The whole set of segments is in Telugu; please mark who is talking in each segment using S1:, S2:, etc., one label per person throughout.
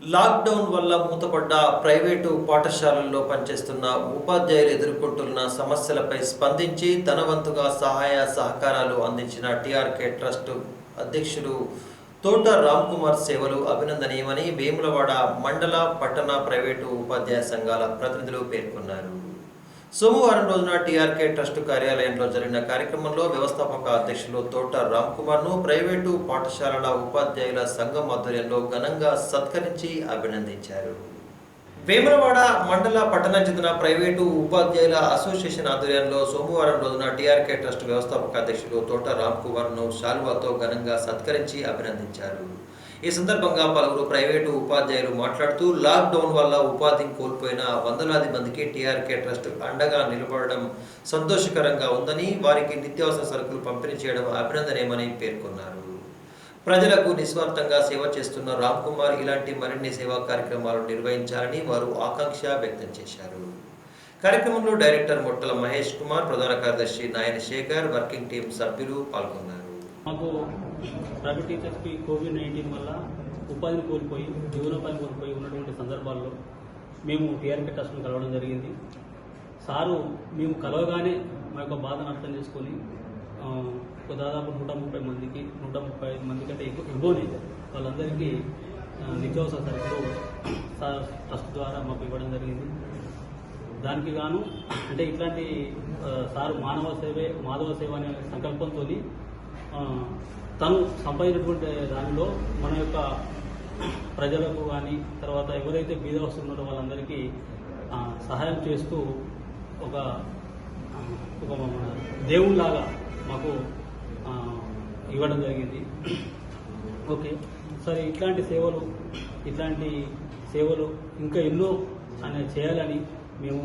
S1: లాక్డౌన్ వల్ల మూతపడ్డ ప్రైవేటు పాఠశాలల్లో పనిచేస్తున్న ఉపాధ్యాయులు ఎదుర్కొంటున్న సమస్యలపై స్పందించి తన వంతుగా సహాయ సహకారాలు అందించిన టీఆర్కే ట్రస్ట్ అధ్యక్షులు తోట రామ్ కుమార్ సేవలు అభినందనీయమని వేములవాడ మండల పట్టణ ప్రైవేటు ఉపాధ్యాయ సంఘాల ప్రతినిధులు పేర్కొన్నారు. సోమవారం రోజున టీఆర్కే ట్రస్ట్ కార్యాలయంలో జరిగిన కార్యక్రమంలో వ్యవస్థాపక అధ్యక్షులు తోట రామ్ కుమార్ను ప్రైవేటు పాఠశాలల ఉపాధ్యాయుల సంఘం ఆధ్వర్యంలో ఘనంగా సత్కరించి అభినందించారు. వేములవాడ మండల పట్టణం చెందిన ప్రైవేటు ఉపాధ్యాయుల అసోసియేషన్ ఆధ్వర్యంలో సోమవారం రోజున టీఆర్కే ట్రస్ట్ వ్యవస్థాపక అధ్యక్షులు తోట రామ్ కుమార్ను శాల్వాతో ఘనంగా సత్కరించి అభినందించారు. ఈ సందర్భంగా పలువురు ప్రైవేటు ఉపాధ్యాయులు మాట్లాడుతూ లాక్డౌన్ వల్ల ఉపాధిని కోల్పోయిన వందలాది మందికి టీఆర్కే ట్రస్ట్ అండగా నిలబడడం సంతోషకరంగా ఉందని వారికి నిత్యావసర సరుకులు పంపిణీ చేయడం అభినందనేమని పేర్కొన్నారు. ప్రజలకు నిస్వార్థంగా సేవ చేస్తున్న రామ్ కుమార్ ఇలాంటి మరిన్ని సేవా కార్యక్రమాలు నిర్వహించాలని వారు ఆకాంక్ష వ్యక్తం చేశారు. కార్యక్రమంలో డైరెక్టర్ మొట్టల మహేష్ కుమార్ ప్రధాన కార్యదర్శి నాయన శేఖర్ వర్కింగ్ టీం సభ్యులు పాల్గొన్నారు.
S2: మాకు ప్రైవేట్ టీచర్స్కి కోవిడ్ నైన్టీన్ వల్ల ఉపాధిని కోల్పోయి జీవనోపాధిని కోల్పోయి ఉన్నటువంటి సందర్భాల్లో మేము టీఆర్పీ ట్రస్ట్ను కలవడం జరిగింది. సారు మేము కలవగానే మా యొక్క బాధను అర్థం చేసుకొని ఒక దాదాపు నూట ముప్పై మందికి నూట ముప్పై ఐదు మంది కంటే ఎక్కువ ఇవ్వని వాళ్ళందరికీ నిత్యావసర సరుకులు సార్ ట్రస్ట్ ద్వారా మాకు ఇవ్వడం జరిగింది. దానికి గాను అంటే ఇట్లాంటి సారు మానవ సేవే మాధవ సేవ అనే సంకల్పంతో తను సంపాదించినటువంటి దానిలో మన యొక్క ప్రజలకు కానీ తర్వాత ఎవరైతే బీద వస్తున్నారో వాళ్ళందరికీ సహాయం చేస్తూ ఒక ఒక మన దేవుళ్ళలాగా మాకు ఇవ్వడం జరిగింది. ఓకే. సరే ఇట్లాంటి సేవలు ఇట్లాంటి సేవలు ఇంకా ఎన్నో అనే చేయాలని మేము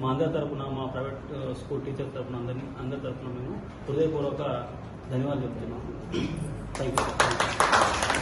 S2: మా అందరి తరపున మా ప్రైవేట్ స్కూల్ టీచర్ తరపున అందరినీ అందరి తరపున మేము హృదయపూర్వక ధన్యవాదాలు చెప్తున్నాం థ్యాంక్ యూ